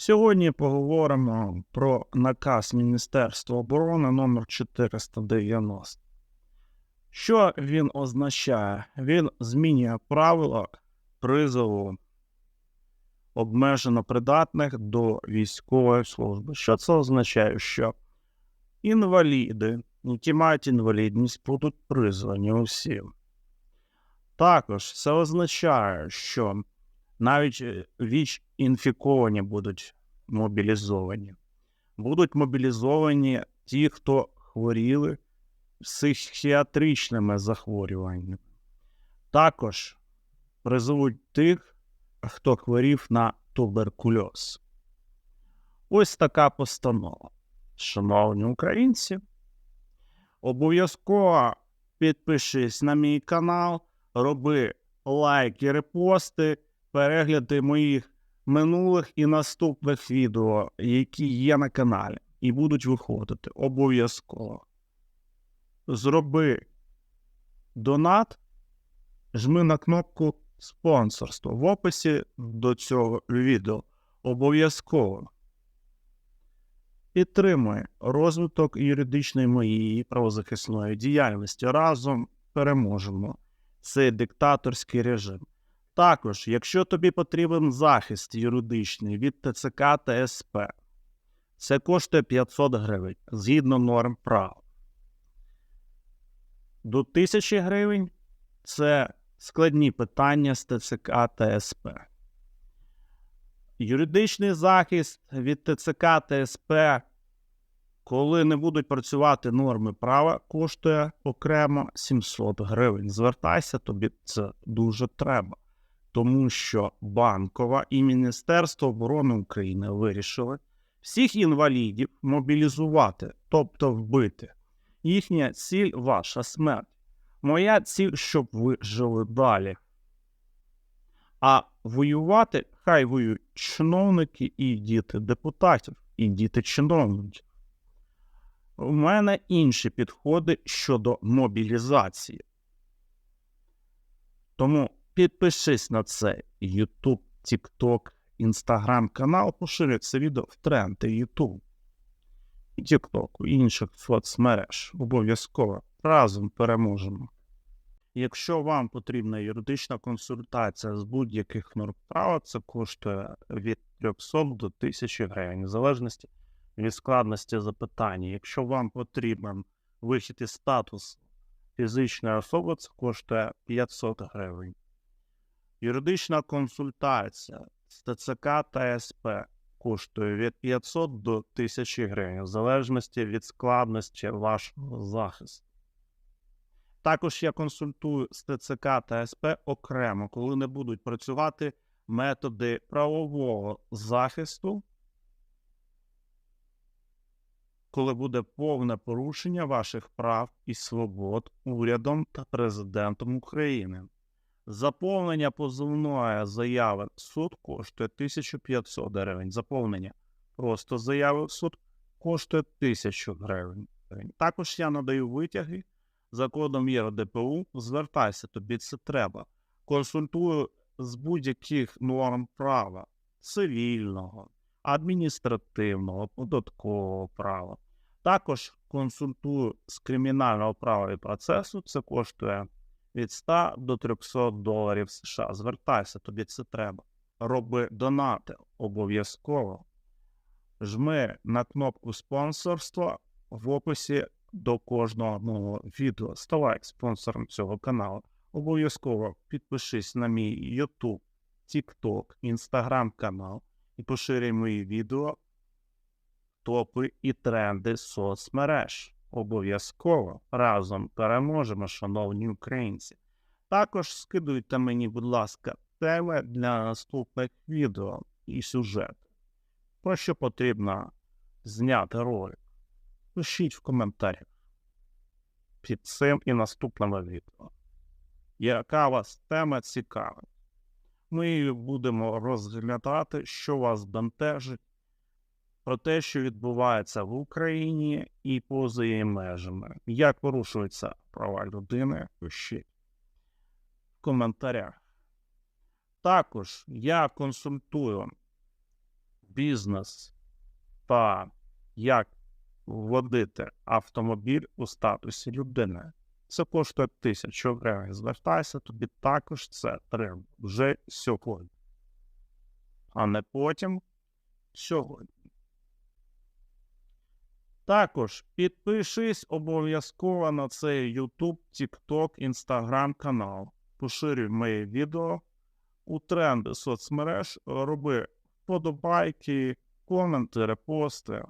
Сьогодні поговоримо про наказ Міністерства оборони номер 490. Що він означає? Він змінює правила призову обмежено придатних до військової служби. Що це означає? Що інваліди, які мають інвалідність, будуть призвані усі. Також це означає, що навіть е, віч інфіковані будуть мобілізовані. Будуть мобілізовані ті, хто хворіли психіатричними захворюваннями. Також призовуть тих, хто хворів на туберкульоз. Ось така постанова. Шановні українці, обов'язково підпишись на мій канал, роби лайки, репости, перегляди моїх минулих і наступних відео, які є на каналі, і будуть виходити обов'язково. Зроби донат, жми на кнопку спонсорство в описі до цього відео. Обов'язково підтримує розвиток юридичної моєї правозахисної діяльності. Разом переможемо цей диктаторський режим. Також, якщо тобі потрібен захист юридичний від ТЦК та СП, це коштує 500 гривень згідно норм права. До 1000 гривень це складні питання з ТЦК та СП. Юридичний захист від ТЦК та СП, коли не будуть працювати норми права, коштує окремо 700 гривень. Звертайся, тобі це дуже треба. Тому що Банкова і Міністерство оборони України вирішили всіх інвалідів мобілізувати, тобто вбити. Їхня ціль ваша смерть. Моя ціль, щоб ви жили далі. А воювати хай воюють чиновники і діти депутатів, і діти чиновників. У мене інші підходи щодо мобілізації. Тому підпишись на цей YouTube, TikTok, Instagram канал, поширюй це відео в тренди YouTube і TikTok, і інших соцмереж. Обов'язково разом переможемо. Якщо вам потрібна юридична консультація з будь-яких норм права, це коштує від 300 до 1000 гривень, в залежності від складності запитання. Якщо вам потрібен вихід із статусу фізичної особи, це коштує 500 гривень. Юридична консультація з ТЦК та СП коштує від 500 до 1000 гривень, в залежності від складності вашого захисту. Також я консультую з ТЦК та СП окремо, коли не будуть працювати методи правового захисту, коли буде повне порушення ваших прав і свобод урядом та президентом України. Заповнення позовної заяви в суд коштує 1500 гривень. Заповнення просто заяви в суд коштує 1000 гривень. Також я надаю витяги за кодом ЄРДПУ. Звертайся, тобі це треба. Консультую з будь-яких норм права цивільного, адміністративного, податкового права. Також консультую з кримінального права і процесу. Це коштує від 100 до 300 доларів США. Звертайся, тобі це треба. Роби донати обов'язково. Жми на кнопку спонсорства в описі до кожного мого відео. Ставай спонсором цього каналу. Обов'язково підпишись на мій YouTube, TikTok, Instagram канал і поширюй мої відео, топи і тренди соцмереж. Обов'язково разом переможемо, шановні українці. Також скидуйте мені, будь ласка, теми для наступних відео і сюжети. Про що потрібно зняти ролик? Пишіть в коментарях під цим і наступними відео. Яка вас тема цікавить? Ми будемо розглядати, що вас бентежить, про те, що відбувається в Україні і поза її межами. Як порушуються права людини, пишіть в коментарях. Також я консультую бізнес та як вводити автомобіль у статусі людини. Це коштує тисячу гривень. Звертайся, тобі також це треба вже сьогодні, а не потім сьогодні. Також підпишись обов'язково на цей YouTube, TikTok, Instagram канал. Поширюй моє відео у тренди соцмереж, роби вподобайки, коменти, репости.